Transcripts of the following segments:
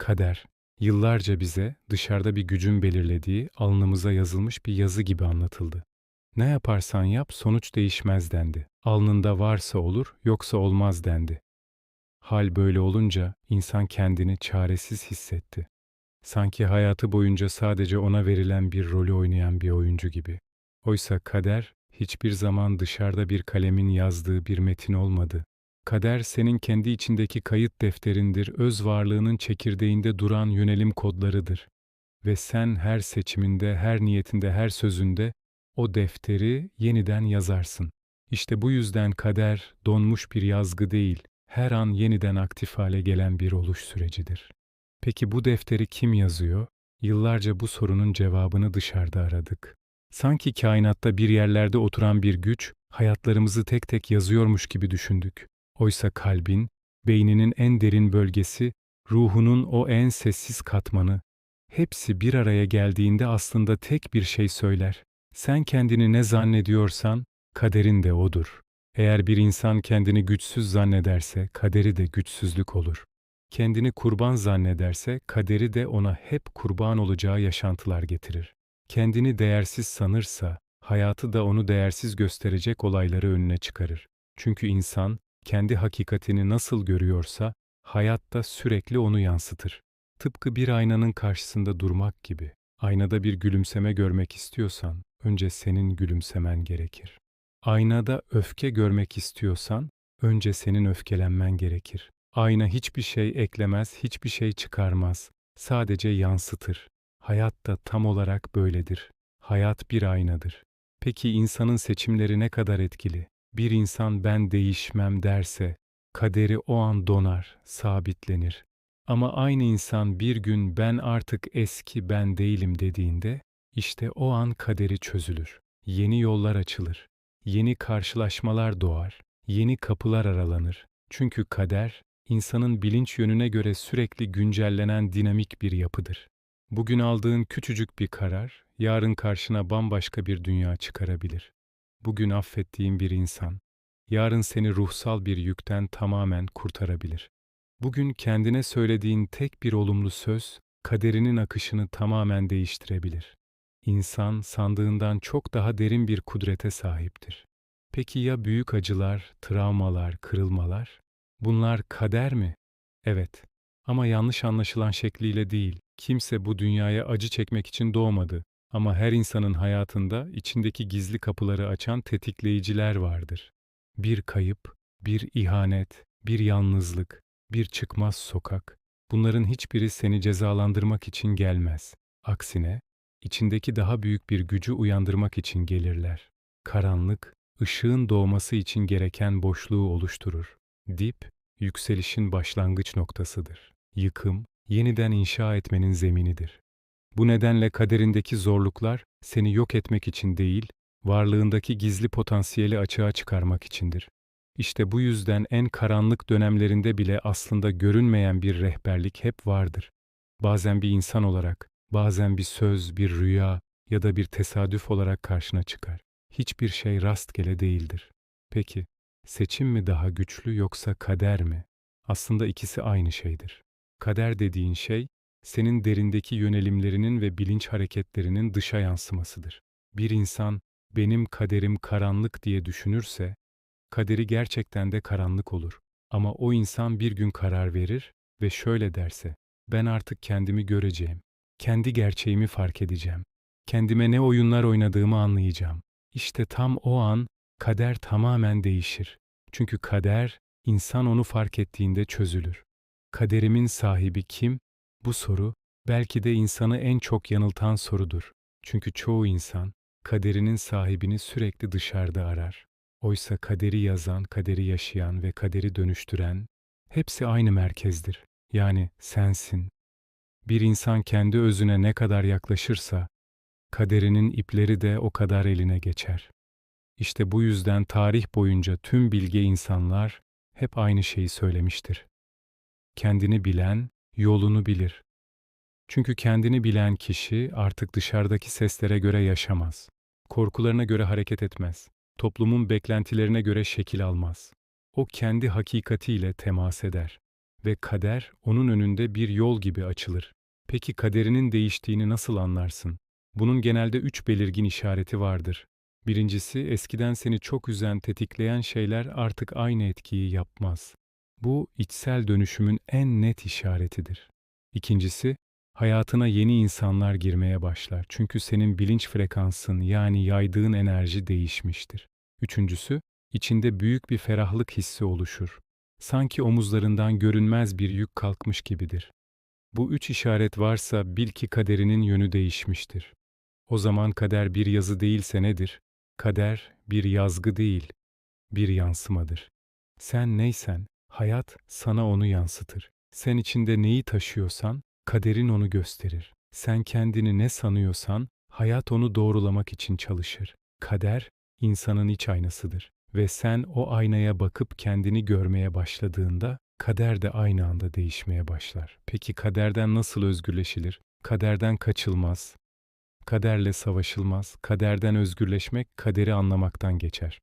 Kader, yıllarca bize dışarıda bir gücün belirlediği, alnımıza yazılmış bir yazı gibi anlatıldı. Ne yaparsan yap sonuç değişmez dendi. Alnında varsa olur, yoksa olmaz dendi. Hal böyle olunca insan kendini çaresiz hissetti. Sanki hayatı boyunca sadece ona verilen bir rolü oynayan bir oyuncu gibi. Oysa kader hiçbir zaman dışarıda bir kalemin yazdığı bir metin olmadı. Kader senin kendi içindeki kayıt defterindir, öz varlığının çekirdeğinde duran yönelim kodlarıdır. Ve sen her seçiminde, her niyetinde, her sözünde o defteri yeniden yazarsın. İşte bu yüzden kader donmuş bir yazgı değil, her an yeniden aktif hale gelen bir oluş sürecidir. Peki bu defteri kim yazıyor? Yıllarca bu sorunun cevabını dışarıda aradık. Sanki kainatta bir yerlerde oturan bir güç, hayatlarımızı tek tek yazıyormuş gibi düşündük. Oysa kalbin, beyninin en derin bölgesi, ruhunun o en sessiz katmanı, hepsi bir araya geldiğinde aslında tek bir şey söyler. Sen kendini ne zannediyorsan, kaderin de odur. Eğer bir insan kendini güçsüz zannederse, kaderi de güçsüzlük olur. Kendini kurban zannederse, kaderi de ona hep kurban olacağı yaşantılar getirir. Kendini değersiz sanırsa, hayatı da onu değersiz gösterecek olayları önüne çıkarır. Çünkü insan, kendi hakikatini nasıl görüyorsa, hayatta sürekli onu yansıtır. Tıpkı bir aynanın karşısında durmak gibi. Aynada bir gülümseme görmek istiyorsan, önce senin gülümsemen gerekir. Aynada öfke görmek istiyorsan, önce senin öfkelenmen gerekir. Ayna hiçbir şey eklemez, hiçbir şey çıkarmaz. Sadece yansıtır. Hayat da tam olarak böyledir. Hayat bir aynadır. Peki insanın seçimleri ne kadar etkili? Bir insan ben değişmem derse, kaderi o an donar, sabitlenir. Ama aynı insan bir gün ben artık eski ben değilim dediğinde, işte o an kaderi çözülür. Yeni yollar açılır. Yeni karşılaşmalar doğar. Yeni kapılar aralanır. Çünkü kader, insanın bilinç yönüne göre sürekli güncellenen dinamik bir yapıdır. Bugün aldığın küçücük bir karar, yarın karşına bambaşka bir dünya çıkarabilir. Bugün affettiğin bir insan, yarın seni ruhsal bir yükten tamamen kurtarabilir. Bugün kendine söylediğin tek bir olumlu söz, kaderinin akışını tamamen değiştirebilir. İnsan sandığından çok daha derin bir kudrete sahiptir. Peki ya büyük acılar, travmalar, kırılmalar? Bunlar kader mi? Evet. Ama yanlış anlaşılan şekliyle değil. Kimse bu dünyaya acı çekmek için doğmadı. Ama her insanın hayatında içindeki gizli kapıları açan tetikleyiciler vardır. Bir kayıp, bir ihanet, bir yalnızlık, bir çıkmaz sokak. Bunların hiçbiri seni cezalandırmak için gelmez. Aksine, içindeki daha büyük bir gücü uyandırmak için gelirler. Karanlık, ışığın doğması için gereken boşluğu oluşturur. Dip, yükselişin başlangıç noktasıdır. Yıkım, yeniden inşa etmenin zeminidir. Bu nedenle kaderindeki zorluklar seni yok etmek için değil, varlığındaki gizli potansiyeli açığa çıkarmak içindir. İşte bu yüzden en karanlık dönemlerinde bile aslında görünmeyen bir rehberlik hep vardır. Bazen bir insan olarak, bazen bir söz, bir rüya ya da bir tesadüf olarak karşına çıkar. Hiçbir şey rastgele değildir. Peki, seçim mi daha güçlü yoksa kader mi? Aslında ikisi aynı şeydir. Kader dediğin şey, senin derindeki yönelimlerinin ve bilinç hareketlerinin dışa yansımasıdır. Bir insan, benim kaderim karanlık diye düşünürse, kaderi gerçekten de karanlık olur. Ama o insan bir gün karar verir ve şöyle derse, ben artık kendimi göreceğim, kendi gerçeğimi fark edeceğim, kendime ne oyunlar oynadığımı anlayacağım. İşte tam o an kader tamamen değişir. Çünkü kader, insan onu fark ettiğinde çözülür. Kaderimin sahibi kim? Bu soru, belki de insanı en çok yanıltan sorudur. Çünkü çoğu insan, kaderinin sahibini sürekli dışarıda arar. Oysa kaderi yazan, kaderi yaşayan ve kaderi dönüştüren, hepsi aynı merkezdir. Yani sensin. Bir insan kendi özüne ne kadar yaklaşırsa, kaderinin ipleri de o kadar eline geçer. İşte bu yüzden tarih boyunca tüm bilge insanlar hep aynı şeyi söylemiştir. Kendini bilen yolunu bilir. Çünkü kendini bilen kişi artık dışarıdaki seslere göre yaşamaz. Korkularına göre hareket etmez. Toplumun beklentilerine göre şekil almaz. O kendi hakikatiyle temas eder. ve kader onun önünde bir yol gibi açılır. Peki kaderinin değiştiğini nasıl anlarsın? Bunun genelde üç belirgin işareti vardır. Birincisi, eskiden seni çok üzen, tetikleyen şeyler artık aynı etkiyi yapmaz. Bu, içsel dönüşümün en net işaretidir. İkincisi, hayatına yeni insanlar girmeye başlar. Çünkü senin bilinç frekansın yani yaydığın enerji değişmiştir. Üçüncüsü, içinde büyük bir ferahlık hissi oluşur. Sanki omuzlarından görünmez bir yük kalkmış gibidir. Bu üç işaret varsa bil ki kaderinin yönü değişmiştir. O zaman kader bir yazı değilse nedir? Kader bir yazgı değil, bir yansımadır. Sen neysen, hayat sana onu yansıtır. Sen içinde neyi taşıyorsan, kaderin onu gösterir. Sen kendini ne sanıyorsan, hayat onu doğrulamak için çalışır. Kader, insanın iç aynasıdır. Ve sen o aynaya bakıp kendini görmeye başladığında, kader de aynı anda değişmeye başlar. Peki kaderden nasıl özgürleşilir? Kaderden kaçılmaz. Kaderle savaşılmaz. Kaderden özgürleşmek, kaderi anlamaktan geçer.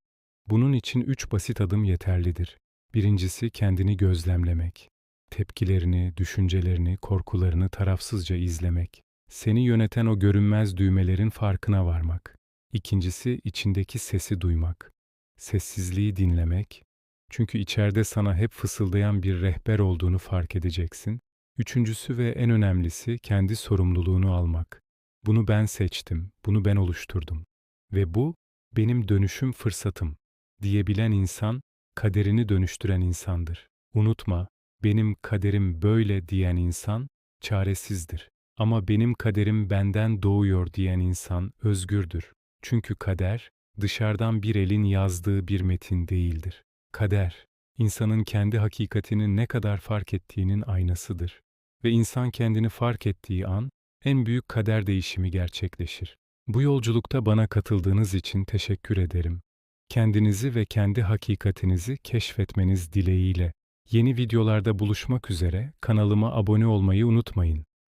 Bunun için üç basit adım yeterlidir. Birincisi kendini gözlemlemek. Tepkilerini, düşüncelerini, korkularını tarafsızca izlemek. Seni yöneten o görünmez düğmelerin farkına varmak. İkincisi içindeki sesi duymak. Sessizliği dinlemek. Çünkü içeride sana hep fısıldayan bir rehber olduğunu fark edeceksin. Üçüncüsü ve en önemlisi kendi sorumluluğunu almak. Bunu ben seçtim, bunu ben oluşturdum. Ve bu benim dönüşüm fırsatım diyebilen insan kaderini dönüştüren insandır. Unutma, benim kaderim böyle diyen insan çaresizdir. Ama benim kaderim benden doğuyor diyen insan özgürdür. Çünkü kader dışarıdan bir elin yazdığı bir metin değildir. Kader, insanın kendi hakikatini ne kadar fark ettiğinin aynasıdır. Ve insan kendini fark ettiği an, en büyük kader değişimi gerçekleşir. Bu yolculukta bana katıldığınız için teşekkür ederim. Kendinizi ve kendi hakikatinizi keşfetmeniz dileğiyle. Yeni videolarda buluşmak üzere kanalıma abone olmayı unutmayın.